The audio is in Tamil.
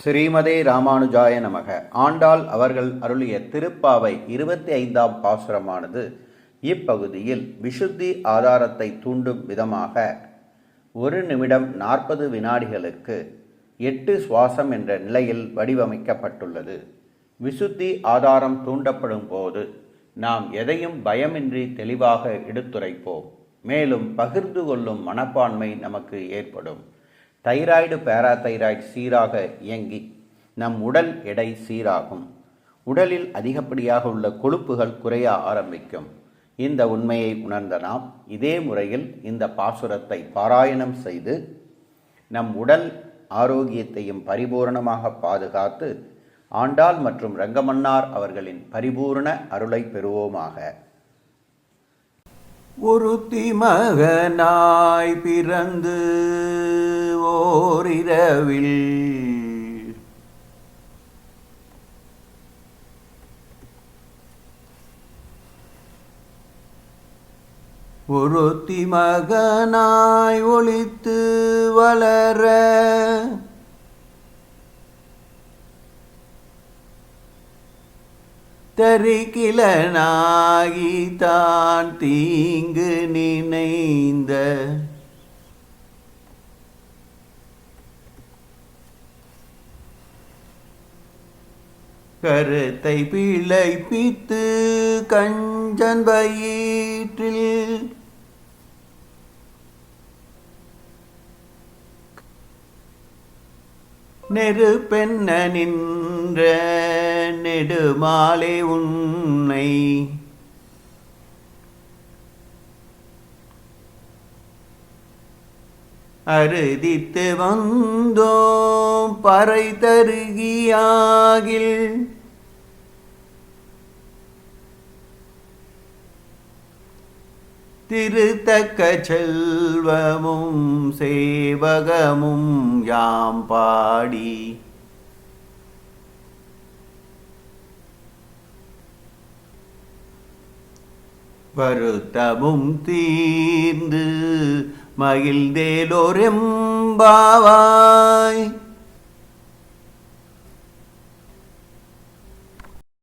ஸ்ரீமதே ராமானுஜாய நமக. ஆண்டாள் அவர்கள் அருளிய திருப்பாவை இருபத்தி ஐந்தாம் பாசுரமானது இப்பகுதியில் விசுத்தி ஆதாரத்தை தூண்டும் விதமாக ஒரு நிமிடம் நாற்பது வினாடிகளுக்கு எட்டு சுவாசம் என்ற நிலையில் வடிவமைக்கப்பட்டுள்ளது. விசுத்தி ஆதாரம் தூண்டப்படும் போது நாம் எதையும் பயமின்றி தெளிவாக எடுத்துரைப்போம். மேலும் பகிர்ந்து கொள்ளும் மனப்பான்மை நமக்கு ஏற்படும். தைராய்டு பேராதைராய்டு சீராக இயங்கி நம் உடல் எடை சீராகும். உடலில் அதிகப்படியாக உள்ள கொழுப்புகள் குறைய ஆரம்பிக்கும். இந்த உண்மையை உணர்ந்த நாம் இதே முறையில் இந்த பாசுரத்தை பாராயணம் செய்து நம் உடல் ஆரோக்கியத்தையும் பரிபூரணமாக பாதுகாத்து ஆண்டாள் மற்றும் ரங்கமன்னார் அவர்களின் பரிபூரண அருளை பெறுவோமாக. ஒருத்தி மகனாய் பிறந்து ஓரிரவில் ஒருத்தி மகனாய் ஒளித்து வளர. தரிக்கிலனாகி தான் தீங்கு நினைந்த. கருத்தை பிழைப்பித்து கஞ்சன் வயிற்றில் நெருப்பென்ன நின்ற நெடுமாலை உன்னை அறுதித்து வந்தோம் பறை தருகியாகில். திருத்தக்க செல்வமும் சேவகமும் யாம் பாடி. வருத்தமும் தீர்ந்து മകിൽ ദേലൊരെമ്പാവായ്